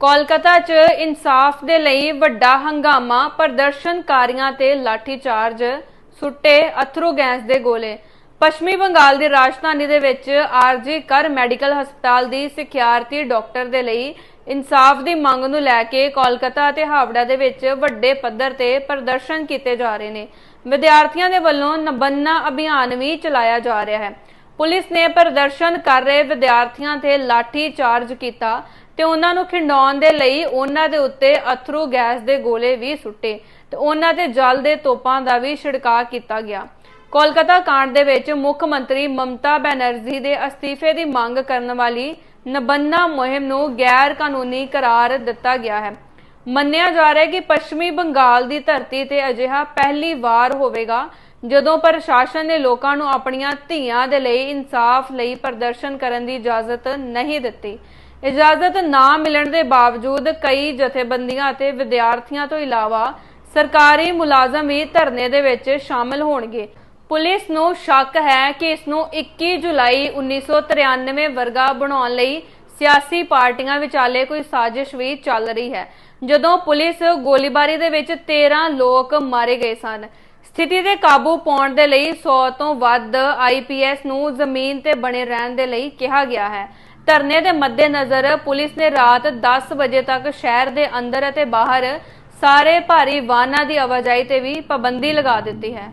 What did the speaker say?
ਕੋਲਕਾਤਾ 'ਚ ਇਨਸਾਫ ਦੇ ਲਈ ਵੱਡਾ ਹੰਗਾਮਾ, ਪ੍ਰਦਰਸ਼ਨਕਾਰੀਆਂ ਤੇ ਲਾਠੀਚਾਰਜ, ਸੁੱਟੇ ਅਥਰੂ ਗੈਸ ਦੇ ਗੋਲੇ। ਪੱਛਮੀ ਬੰਗਾਲ ਦੀ ਰਾਜਧਾਨੀ ਦੇ ਵਿੱਚ ਆਰਜੀ ਕਰ ਮੈਡੀਕਲ ਹਸਪਤਾਲ ਦੀ ਸਿਖਿਆਰਥੀ ਡਾਕਟਰ ਦੇ ਲਈ ਇਨਸਾਫ ਦੀ ਮੰਗ ਨੂੰ ਲੈ ਕੇ ਕੋਲਕਾਤਾ ਅਤੇ ਹਾਵੜਾ ਦੇ ਵਿੱਚ ਵੱਡੇ ਪੱਧਰ ਤੇ ਪ੍ਰਦਰਸ਼ਨ ਕੀਤੇ ਜਾ ਰਹੇ ਨੇ। ਵਿਦਿਆਰਥੀਆਂ ਦੇ ਵੱਲੋਂ ਨਬੰਨਾ ਅਭਿਆਨ ਵੀ ਚਲਾਇਆ ਜਾ ਰਿਹਾ ਹੈ। ਪੁਲਿਸ ਨੇ ਪ੍ਰਦਰਸ਼ਨ ਕਰ ਰਹੇ ਵਿਦਿਆਰਥੀਆਂ ਤੇ ਲਾਠੀ ਚਾਰਜ ਕੀਤਾ। ਤੇ ਉਹਨਾਂ ਨੂੰ ਖਿੰਡਾਉਣ ਦੇ ਲਈ ਉਹਨਾਂ ਦੇ ਉੱਤੇ ਅਥਰੂ ਗੈਸ ਦੇ ਗੋਲੇ ਵੀ ਸੁੱਟੇ ਤੇ ਉਹਨਾਂ ਤੇ ਜਲ ਦੇ ਤੋਪਾਂ ਦਾ ਵੀ ਛਿੜਕਾਅ ਕੀਤਾ ਗਿਆ। ਕੋਲਕਾਤਾ ਕਾਂਡ ਦੇ ਵਿੱਚ ਮੁੱਖ ਮੰਤਰੀ ਮਮਤਾ ਬੈਨਰਜੀ ਦੇ ਅਸਤੀਫੇ ਦੀ ਮੰਗ ਕਰਨ ਵਾਲੀ ਨਬੰਨਾ ਮੁਹਿੰਮ ਨੂੰ ਗੈਰ ਕਾਨੂੰਨੀ ਕਰਾਰ ਦਿੱਤਾ ਗਿਆ ਹੈ। ਮੰਨਿਆ ਜਾ ਰਿਹਾ ਹੈ ਕਿ ਪੱਛਮੀ ਬੰਗਾਲ ਦੀ ਧਰਤੀ ਤੇ ਅਜਿਹਾ ਪਹਿਲੀ ਵਾਰ ਹੋਵੇਗਾ, ਜਦੋਂ ਪ੍ਰਸ਼ਾਸਨ ਨੇ ਲੋਕਾਂ ਨੂੰ ਆਪਣੀਆਂ ਧੀਆਂ ਦੇ ਲਈ ਇਨਸਾਫ ਲਈ ਪ੍ਰਦਰਸ਼ਨ ਕਰਨ ਦੀ ਇਜਾਜ਼ਤ ਨਹੀਂ ਦਿੱਤੀ। ਇਜਾਜ਼ਤ ਨਾ ਮਿਲਣ ਦੇ ਬਾਵਜੂਦ ਕਈ ਜਥੇਬੰਦੀਆਂ ਅਤੇ ਵਿਦਿਆਰਥੀਆਂ ਤੋਂ ਇਲਾਵਾ ਸਰਕਾਰੀ ਮੁਲਾਜ਼ਮ ਵੀ ਧਰਨੇ ਦੇ ਵਿੱਚ ਸ਼ਾਮਲ ਹੋਣਗੇ। ਪੁਲਿਸ ਨੂੰ ਸ਼ੱਕ ਹੈ ਕਿ ਇਸ ਨੂੰ 21 ਜੁਲਾਈ 1993 ਵਰਗਾ ਬਣਾਉਣ ਲਈ ਸਿਆਸੀ ਪਾਰਟੀਆਂ ਵਿਚਾਲੇ ਕੋਈ ਸਾਜ਼ਿਸ਼ ਵੀ ਚੱਲ ਰਹੀ ਹੈ, ਜਦੋਂ ਪੁਲਿਸ ਗੋਲੀਬਾਰੀ ਦੇ ਵਿੱਚ 13 ਲੋਕ ਮਾਰੇ ਗਏ ਸਨ। ਸਥਿਤੀ ਤੇ ਕਾਬੂ ਪਾਉਣ ਦੇ ਲਈ 100 ਤੋਂ ਵੱਧ ਆਈਪੀਐਸ ਨੂੰ ਜ਼ਮੀਨ ਤੇ ਬਣੇ ਰਹਿਣ ਦੇ ਲਈ ਕਿਹਾ ਗਿਆ ਹੈ। ਧਰਨੇ ਦੇ ਮੱਦੇਨਜ਼ਰ ਪੁਲਿਸ ਨੇ ਰਾਤ 10 ਵਜੇ ਤੱਕ ਸ਼ਹਿਰ ਦੇ ਅੰਦਰ ਅਤੇ ਬਾਹਰ ਸਾਰੇ ਭਾਰੀ ਵਾਹਨਾਂ ਦੀ ਆਵਾਜਾਈ ਤੇ ਵੀ ਪਾਬੰਦੀ ਲਗਾ ਦਿੱਤੀ ਹੈ।